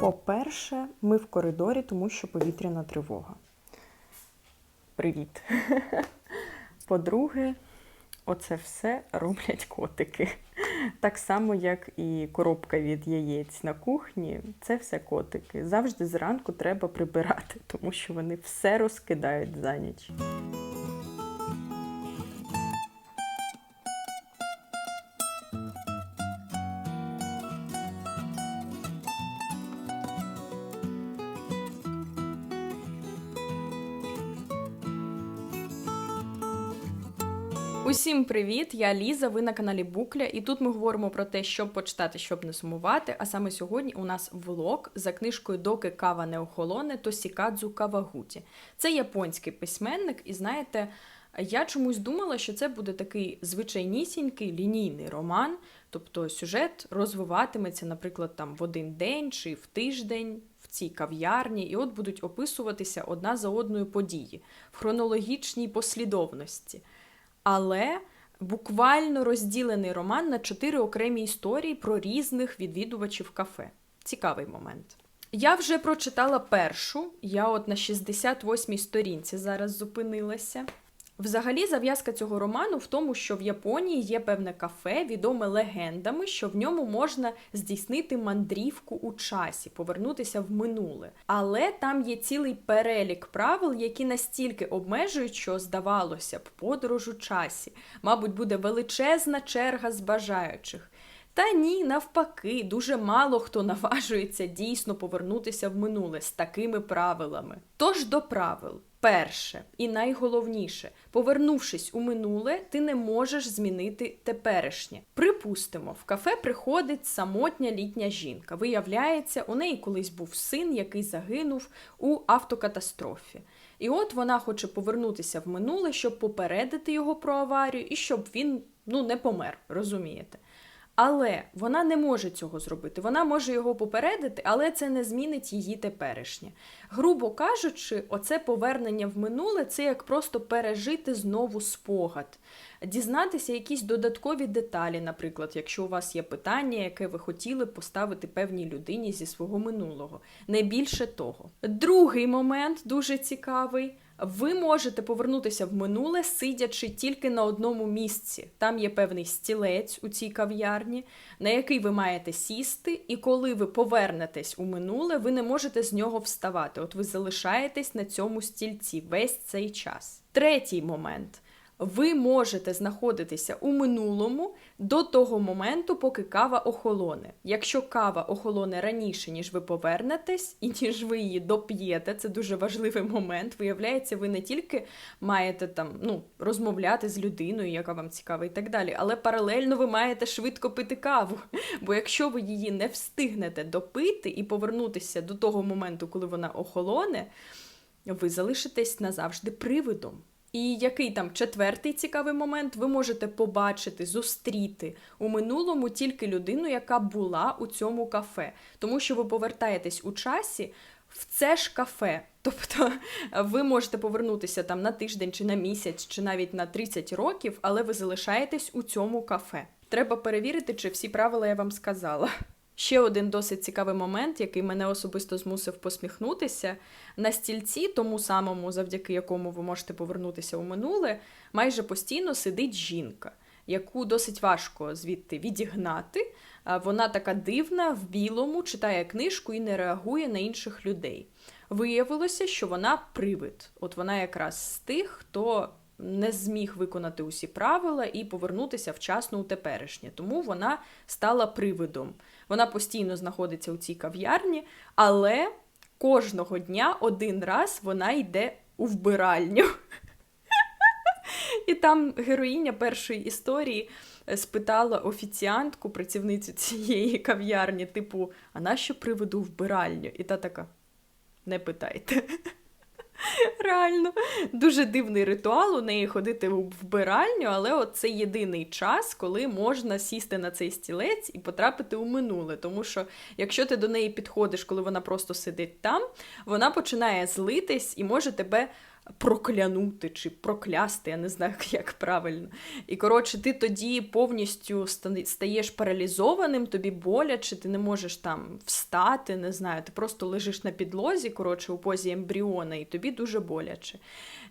По-перше, ми в коридорі, тому що повітряна тривога. Привіт. По-друге, оце все роблять котики. Так само, як і коробка від яєць на кухні, це все котики. Завжди зранку треба прибирати, тому що вони все розкидають за ніч. Усім привіт! Я Ліза. Ви на каналі Букля, і тут ми говоримо про те, що почитати, щоб не сумувати. А саме сьогодні у нас влог за книжкою Доки кава не охолоне Тосікадзу Кавагуті. Це японський письменник, і знаєте, я чомусь думала, що це буде такий звичайнісінький лінійний роман, тобто сюжет розвиватиметься, наприклад, там в один день чи в тиждень. Цій кав'ярні, і от будуть описуватися одна за одною події в хронологічній послідовності. Але буквально розділений роман на чотири окремі історії про різних відвідувачів кафе. Цікавий момент. Я вже прочитала першу, я от на 68-й сторінці зараз зупинилася. Взагалі, зав'язка цього роману в тому, що в Японії є певне кафе, відоме легендами, що в ньому можна здійснити мандрівку у часі, повернутися в минуле. Але там є цілий перелік правил, які настільки обмежують, що здавалося б, подорож у часі. Мабуть, буде величезна черга з бажаючих. Та ні, навпаки, дуже мало хто наважується дійсно повернутися в минуле з такими правилами. Тож до правил. Перше і найголовніше, повернувшись у минуле, ти не можеш змінити теперішнє. Припустимо, в кафе приходить самотня літня жінка. Виявляється, у неї колись був син, який загинув у автокатастрофі. І от вона хоче повернутися в минуле, щоб попередити його про аварію і щоб він ну не помер, розумієте? Але вона не може цього зробити. Вона може його попередити, але це не змінить її теперішнє. Грубо кажучи, оце повернення в минуле це як просто пережити знову спогад, дізнатися якісь додаткові деталі, наприклад, якщо у вас є питання, яке ви хотіли поставити певній людині зі свого минулого. Не більше того. Другий момент дуже цікавий. Ви можете повернутися в минуле, сидячи тільки на одному місці. Там є певний стілець у цій кав'ярні, на який ви маєте сісти, і коли ви повернетесь у минуле, ви не можете з нього вставати. От ви залишаєтесь на цьому стільці весь цей час. Третій момент. Ви можете знаходитися у минулому до того моменту, поки кава охолоне. Якщо кава охолоне раніше, ніж ви повернетесь, і ніж ви її доп'єте, це дуже важливий момент. Виявляється, ви не тільки маєте там ну, розмовляти з людиною, яка вам цікава, і так далі, але паралельно ви маєте швидко пити каву. Бо якщо ви її не встигнете допити і повернутися до того моменту, коли вона охолоне, ви залишитесь назавжди привидом. І який там четвертий цікавий момент, ви можете побачити, зустріти у минулому тільки людину, яка була у цьому кафе, тому що ви повертаєтесь у часі в це ж кафе. Тобто ви можете повернутися там на тиждень чи на місяць, чи навіть на 30 років, але ви залишаєтесь у цьому кафе. Треба перевірити, чи всі правила я вам сказала. Ще один досить цікавий момент, який мене особисто змусив посміхнутися. На стільці, тому самому, завдяки якому ви можете повернутися у минуле, майже постійно сидить жінка, яку досить важко звідти відігнати. Вона така дивна, в білому, читає книжку і не реагує на інших людей. Виявилося, що вона привид. От вона якраз з тих, хто не зміг виконати усі правила і повернутися вчасно у теперішнє. Тому вона стала привидом. Вона постійно знаходиться у цій кав'ярні, але кожного дня один раз вона йде у вбиральню. І там героїня першої історії спитала офіціантку, працівницю цієї кав'ярні, типу, а нащо приведу вбиральню? І та така: не питайте. Реально, дуже дивний ритуал у неї ходити в вбиральню, але от це єдиний час, коли можна сісти на цей стілець і потрапити у минуле. Тому що, якщо ти до неї підходиш, коли вона просто сидить там, вона починає злитись і може тебе проклянути чи проклясти, я не знаю, як правильно. І коротше, ти тоді повністю стаєш паралізованим, тобі боляче, ти не можеш там встати, не знаю, ти просто лежиш на підлозі, коротше, у позі ембріона, і тобі дуже боляче.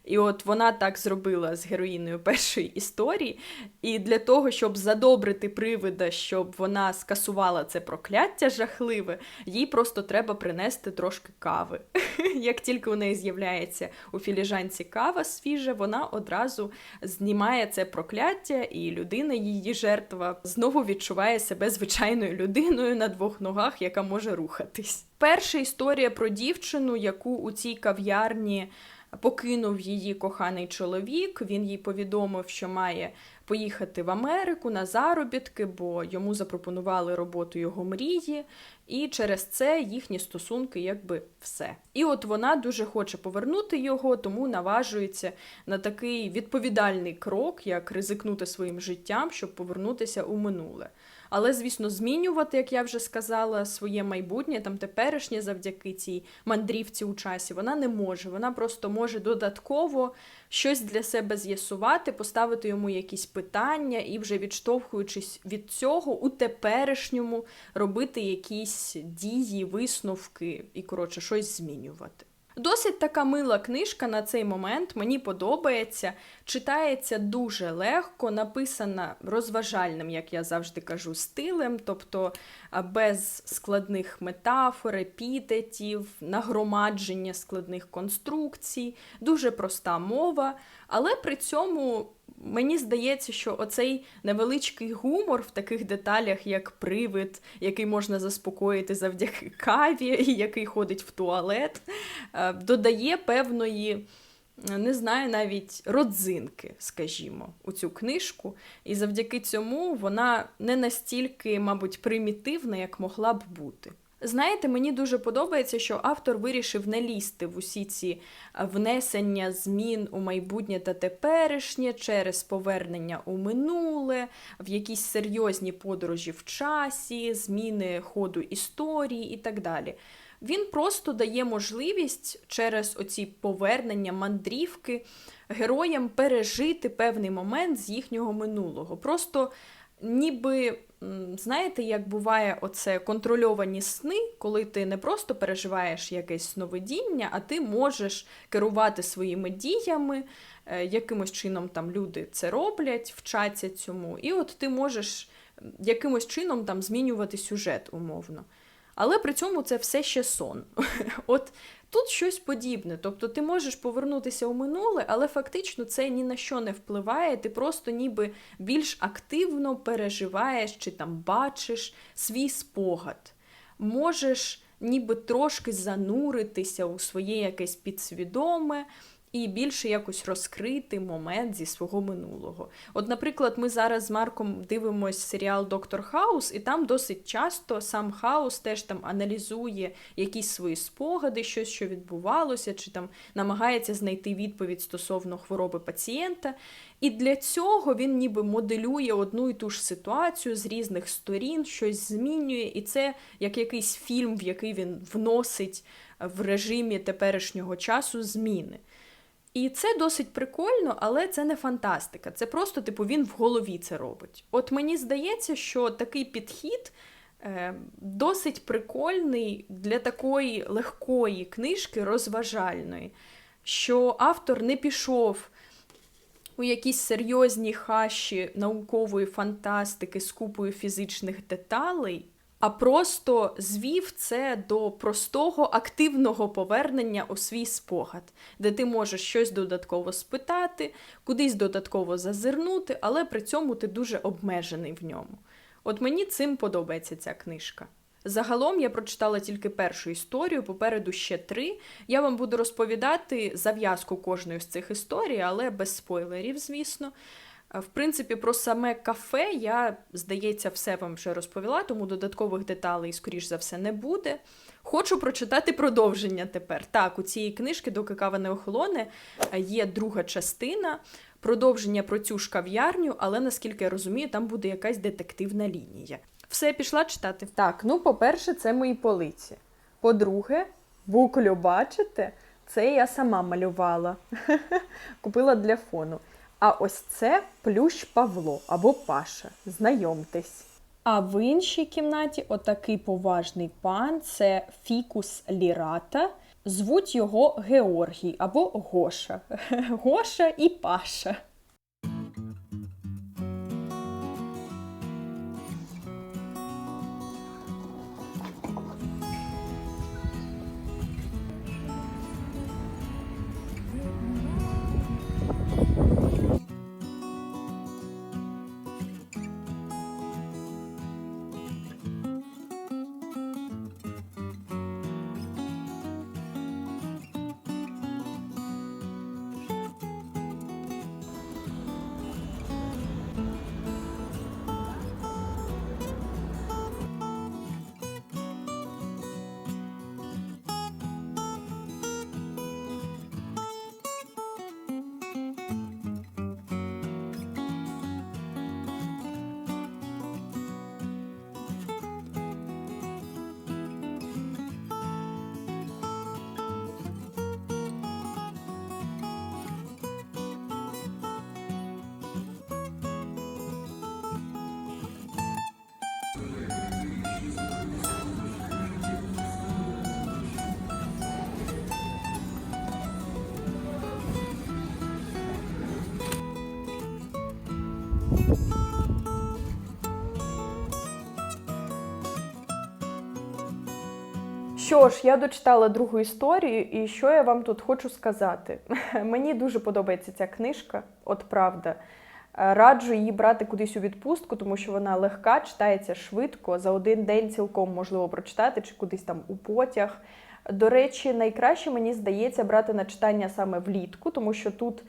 І от вона так зробила з героїною першої історії. І для того, щоб задобрити привида, щоб вона скасувала це прокляття жахливе, їй просто треба принести трошки кави. Як тільки у неї з'являється у філіжанці кава свіжа, вона одразу знімає це прокляття, і людина, її жертва, знову відчуває себе звичайною людиною на двох ногах, яка може рухатись. Перша історія про дівчину, яку у цій кав'ярні покинув її коханий чоловік. Він їй повідомив, що має поїхати в Америку на заробітки, бо йому запропонували роботу його мрії, і через це їхні стосунки якби все. І от вона дуже хоче повернути його, тому наважується на такий відповідальний крок, як ризикнути своїм життям, щоб повернутися у минуле. Але, звісно, змінювати, як я вже сказала, своє майбутнє, там теперішнє завдяки цій мандрівці у часі, вона не може. Вона просто може додатково щось для себе з'ясувати, поставити йому якісь питання і вже відштовхуючись від цього, у теперішньому робити якісь дії, висновки і, коротше, щось змінювати. Досить така мила книжка на цей момент, мені подобається. Читається дуже легко, написана розважальним, як я завжди кажу, стилем, тобто без складних метафор, епітетів, нагромадження складних конструкцій, дуже проста мова, але при цьому. Мені здається, що оцей невеличкий гумор в таких деталях, як привид, який можна заспокоїти завдяки каві, який ходить в туалет, е, додає певної, не знаю, навіть родзинки, скажімо, у цю книжку. І завдяки цьому вона не настільки, мабуть, примітивна, як могла б бути. Знаєте, мені дуже подобається, що автор вирішив не лізти в усі ці е, внесення змін у майбутнє та теперішнє через повернення у минуле, в якісь серйозні подорожі в часі, зміни ходу історії і так далі. Він просто дає можливість через оці повернення, мандрівки героям пережити певний момент з їхнього минулого. Просто ніби, знаєте, як буває оце контрольовані сни, коли ти не просто переживаєш якесь сновидіння, а ти можеш керувати своїми діями, е, якимось чином там люди це роблять, вчаться цьому, і от ти можеш якимось чином там змінювати сюжет умовно. Але при цьому це все ще сон. От тут щось подібне. Тобто ти можеш повернутися у минуле, але фактично це ні на що не впливає. Ти просто ніби більш активно переживаєш чи там бачиш свій спогад. Можеш ніби трошки зануритися у своє якесь підсвідоме. І більше якось розкрити момент зі свого минулого. От, наприклад, ми зараз з Марком дивимося серіал Доктор Хаус, і там досить часто сам Хаус теж там аналізує якісь свої спогади, щось, що відбувалося, чи там намагається знайти відповідь стосовно хвороби пацієнта. І для цього він ніби моделює одну і ту ж ситуацію з різних сторін, щось змінює, і це як якийсь фільм, в який він вносить в режимі теперішнього часу зміни. І це досить прикольно, але це не фантастика. Це просто, типу, він в голові це робить. От мені здається, що такий підхід е, досить прикольний для такої легкої книжки, розважальної, що автор не пішов у якісь серйозні хащі наукової фантастики з купою фізичних деталей, а просто звів це до простого активного повернення у свій спогад, де ти можеш щось додатково спитати, кудись додатково зазирнути, але при цьому ти дуже обмежений в ньому. От мені цим подобається ця книжка. Загалом я прочитала тільки першу історію, попереду ще три. Я вам буду розповідати зав'язку кожної з цих історій, але без спойлерів, звісно. В принципі, про саме кафе я, здається, все вам вже розповіла, тому додаткових деталей, скоріш за все, не буде. Хочу прочитати продовження тепер. Так, у цієї книжки, доки кава не охолоне, є друга частина, продовження про цю ж кав'ярню, але наскільки я розумію, там буде якась детективна лінія. Все, пішла читати. Так, ну, по-перше, це мої полиці. По-друге, буклю, бачите? Це я сама малювала. Купила для фону. А ось це плющ Павло або Паша. Знайомтесь. А в іншій кімнаті отакий поважний пан це фікус лірата. Звуть його Георгій або Гоша. Гоша і Паша. Що ж, я дочитала другу історію, і що я вам тут хочу сказати? Мені дуже подобається ця книжка, от правда. Е, Раджу її брати кудись у відпустку, тому що вона легка, читається швидко. За один день цілком можливо прочитати чи кудись там у потяг. До речі, найкраще мені здається брати на читання саме влітку, тому що тут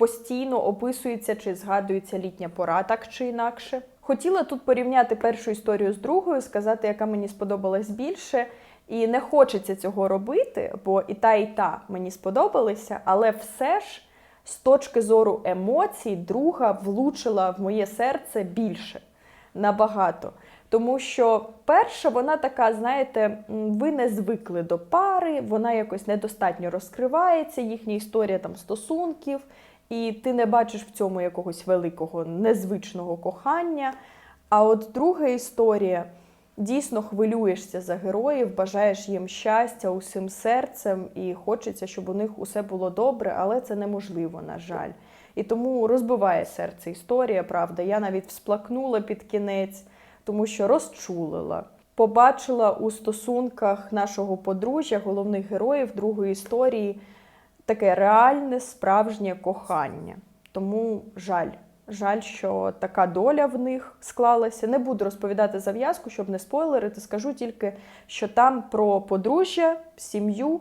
постійно описується чи згадується літня пора, так чи інакше. Хотіла тут порівняти першу історію з другою, сказати, яка мені сподобалась більше. І не хочеться цього робити, бо і та, і та мені сподобалися, але все ж з точки зору емоцій, друга влучила в моє серце більше набагато. Тому що перша, вона така, знаєте, ви не звикли до пари, вона якось недостатньо розкривається, їхня історія там стосунків, і ти не бачиш в цьому якогось великого незвичного кохання. А от друга історія дійсно хвилюєшся за героїв, бажаєш їм щастя усім серцем, і хочеться, щоб у них усе було добре, але це неможливо, на жаль. І тому розбиває серце історія, правда. Я навіть всплакнула під кінець, тому що розчулила. Побачила у стосунках нашого подружжя, головних героїв другої історії, таке реальне, справжнє кохання. Тому жаль. Жаль, що така доля в них склалася. Не буду розповідати зав'язку, щоб не спойлерити. Скажу тільки, що там про подружжя, сім'ю,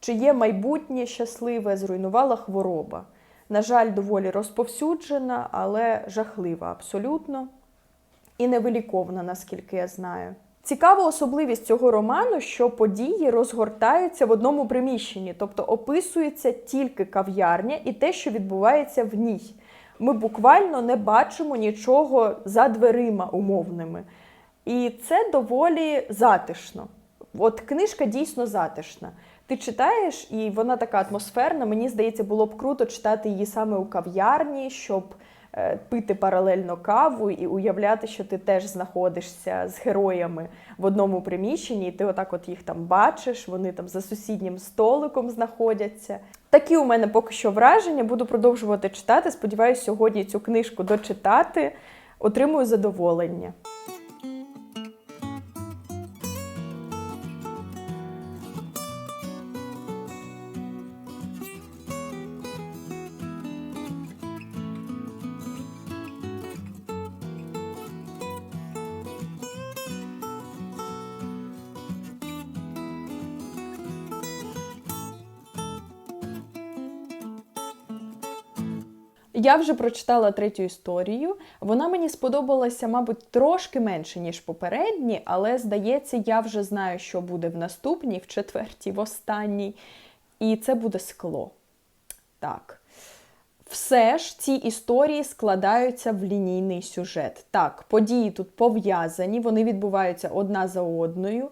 чиє майбутнє щасливе зруйнувала хвороба. На жаль, доволі розповсюджена, але жахлива абсолютно і невиліковна, наскільки я знаю. Цікава особливість цього роману, що події розгортаються в одному приміщенні, тобто описується тільки кав'ярня і те, що відбувається в ній. Ми буквально не бачимо нічого за дверима умовними. І це доволі затишно. От книжка дійсно затишна. Ти читаєш, і вона така атмосферна. Мені здається, було б круто читати її саме у кав'ярні, щоб пити паралельно каву і уявляти, що ти теж знаходишся з героями в одному приміщенні, і ти отак от їх там бачиш, вони там за сусіднім столиком знаходяться. Такі у мене поки що враження. Буду продовжувати читати. Сподіваюсь, сьогодні цю книжку дочитати. Отримую задоволення. Я вже прочитала третю історію. Вона мені сподобалася, мабуть, трошки менше, ніж попередні, але здається, я вже знаю, що буде в наступній, в четвертій, в останній. І це буде скло. Так. Все ж ці історії складаються в лінійний сюжет. Так, події тут пов'язані, вони відбуваються одна за одною.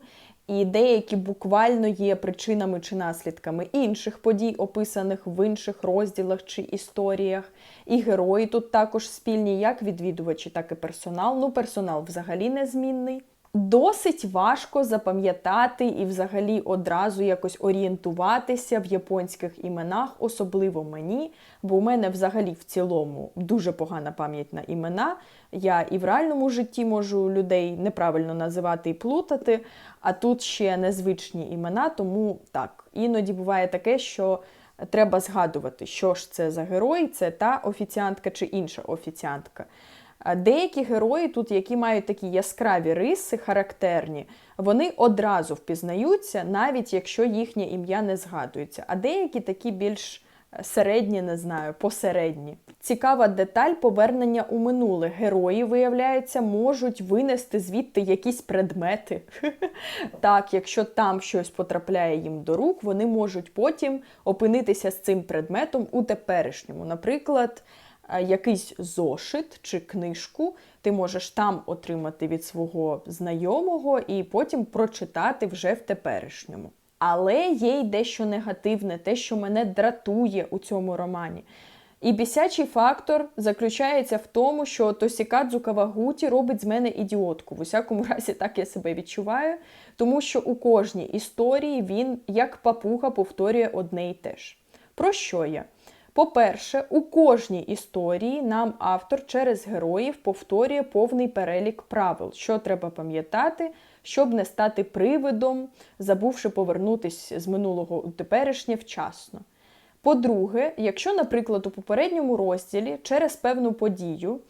І деякі буквально є причинами чи наслідками інших подій, описаних в інших розділах чи історіях. І герої тут також спільні, як відвідувачі, так і персонал. Ну, персонал взагалі незмінний. Досить важко запам'ятати і взагалі одразу якось орієнтуватися в японських іменах, особливо мені, бо у мене взагалі в цілому дуже погана пам'ять на імена. Я і в реальному житті можу людей неправильно називати і плутати, а тут ще незвичні імена, тому так, іноді буває таке, що треба згадувати, що ж це за герой, це та офіціантка чи інша офіціантка. Деякі герої тут, які мають такі яскраві риси, характерні, вони одразу впізнаються, навіть якщо їхнє ім'я не згадується. А деякі такі більш е, середні, не знаю, посередні. Цікава деталь повернення у минуле. Герої, виявляється, можуть винести звідти якісь предмети. Так, якщо там щось потрапляє їм до рук, вони можуть потім опинитися з цим предметом у теперішньому. Наприклад, якийсь зошит чи книжку ти можеш там отримати від свого знайомого і потім прочитати вже в теперішньому. Але є й дещо негативне, те, що мене дратує у цьому романі. І бісячий фактор заключається в тому, що Тосікадзу Кавагуті робить з мене ідіотку. В усякому разі, так я себе відчуваю, тому що у кожній історії він, як папуга, повторює одне й те ж. Про що я? По-перше, у кожній історії нам автор через героїв повторює повний перелік правил, що треба пам'ятати, щоб не стати привидом, забувши повернутися з минулого у теперішнє вчасно. По-друге, якщо, наприклад, у попередньому розділі через певну подію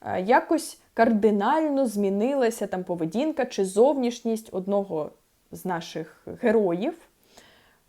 е, якось кардинально змінилася там поведінка чи зовнішність одного з наших героїв,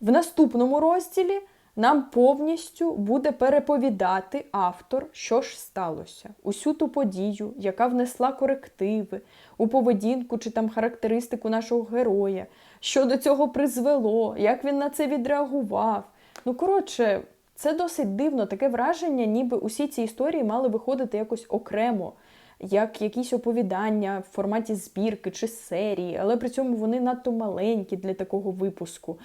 в наступному розділі нам повністю буде переповідати автор, що ж сталося, усю ту подію, яка внесла корективи у поведінку чи там характеристику нашого героя, що до цього призвело, як він на це відреагував. Ну, коротше, це досить дивно, таке враження, ніби усі ці історії мали виходити якось окремо, як якісь оповідання в форматі збірки чи серії, але при цьому вони надто маленькі для такого випуску.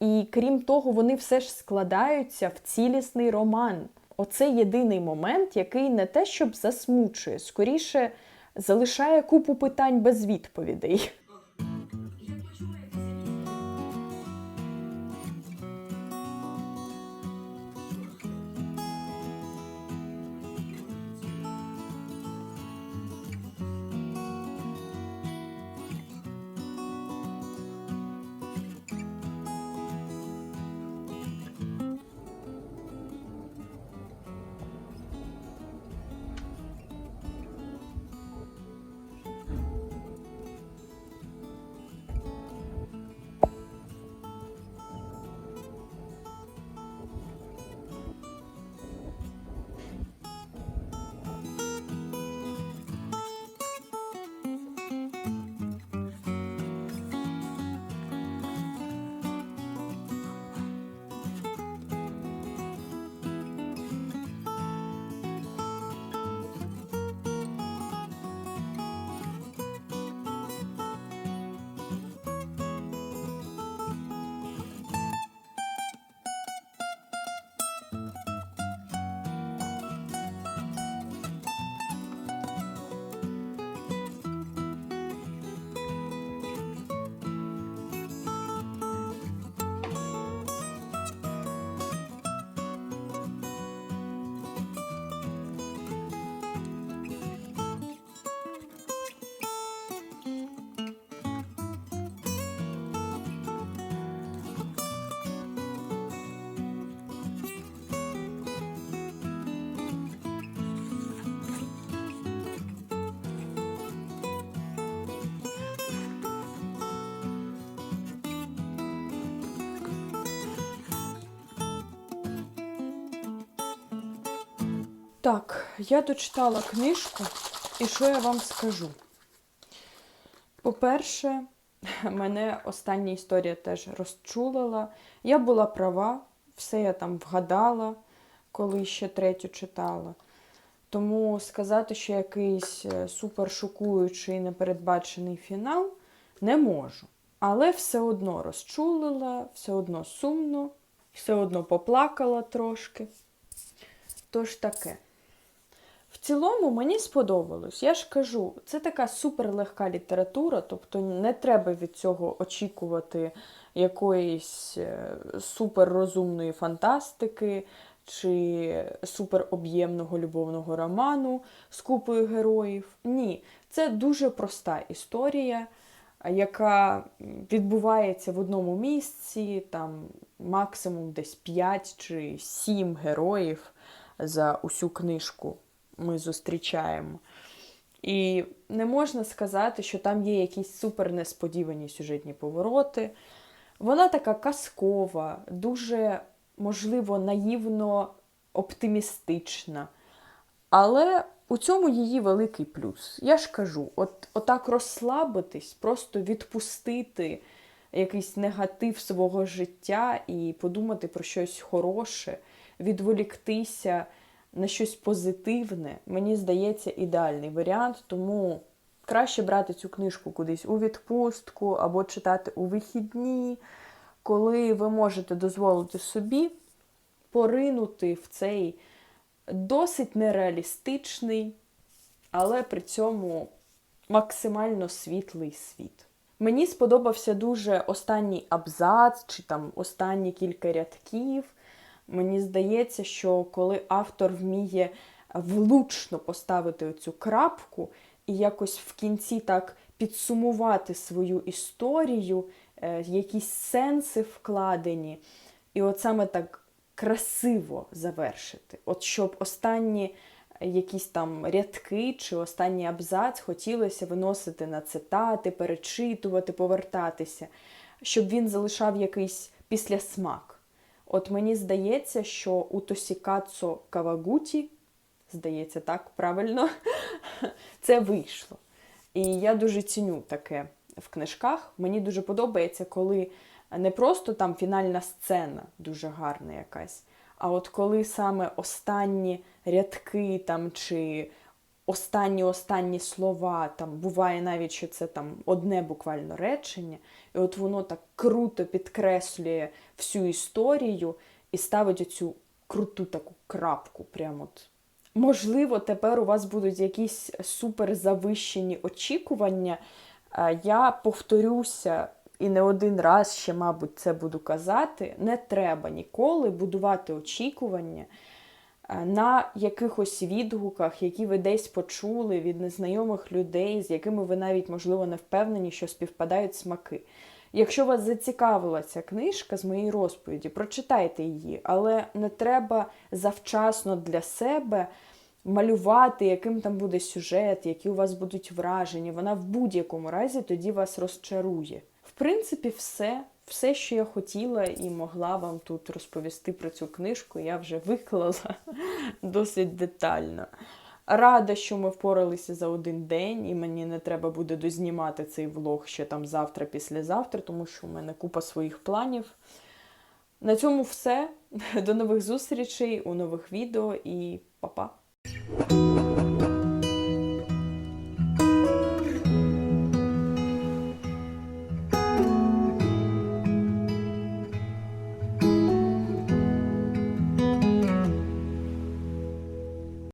І крім того, вони все ж складаються в цілісний роман. Оце єдиний момент, який не те, щоб засмучує, скоріше залишає купу питань без відповідей. Так, я дочитала книжку, і що я вам скажу? По-перше, мене остання історія теж розчулила. Я була права, все я там вгадала, коли ще третю читала. Тому сказати, що якийсь е, супер шокуючий непередбачений фінал не можу. але все одно розчулила, все одно сумно, все одно поплакала трошки. Тож таке. Цілому мені сподобалось. Я ж кажу, це така суперлегка література, тобто не треба від цього очікувати якоїсь е, суперрозумної фантастики чи супероб'ємного любовного роману з купою героїв.Ні, це дуже проста історія, яка відбувається в одному місці, там максимум десь 5 чи 7 героїв за усю книжку ми зустрічаємо. І не можна сказати, що там є якісь супер несподівані сюжетні повороти. Вона така казкова, дуже, можливо, наївно оптимістична. Але у цьому її великий плюс. Я ж кажу, от отак розслабитись, просто відпустити якийсь негатив свого життя і подумати про щось хороше, відволіктися на щось позитивне, мені здається, ідеальний варіант. Тому краще брати цю книжку кудись у відпустку або читати у вихідні, коли ви можете дозволити собі поринути в цей досить нереалістичний, але при цьому максимально світлий світ. Мені сподобався дуже останній абзац, чи там останні кілька рядків. Мені здається, що коли автор вміє влучно поставити оцю крапку і якось в кінці так підсумувати свою історію, е, якісь сенси вкладені, і от саме так красиво завершити. От щоб останні якісь там рядки чи останній абзац хотілося виносити на цитати, перечитувати, повертатися, щоб він залишав якийсь післясмак. От мені здається, що у Тосікацо Кавагуті, здається, так правильно, це вийшло. І я дуже ціню таке в книжках. Мені дуже подобається, коли не просто там фінальна сцена дуже гарна якась, а от коли саме останні рядки там чи останні останні слова, там буває навіть, що це там одне буквально речення, і от воно так круто підкреслює всю історію і ставить оцю круту таку крапку. Прямо от. Можливо, тепер у вас будуть якісь супер завищені очікування. Е, Я повторюся і не один раз ще, мабуть, це буду казати. Не треба ніколи будувати очікування е, на якихось відгуках, які ви десь почули від незнайомих людей, з якими ви навіть, можливо, не впевнені, що співпадають смаки. Якщо вас зацікавила ця книжка з моєї розповіді, прочитайте її, але не треба завчасно для себе малювати, яким там буде сюжет, які у вас будуть враження. Вона в будь-якому разі тоді вас розчарує. В принципі, все, все, що я хотіла і могла вам тут розповісти про цю книжку, я вже виклала досить детально. Рада, що ми впоралися за один день, і мені не треба буде дознімати цей влог ще там завтра, післязавтра, тому що у мене купа своїх планів. На цьому все. До нових зустрічей у нових відео і па-па!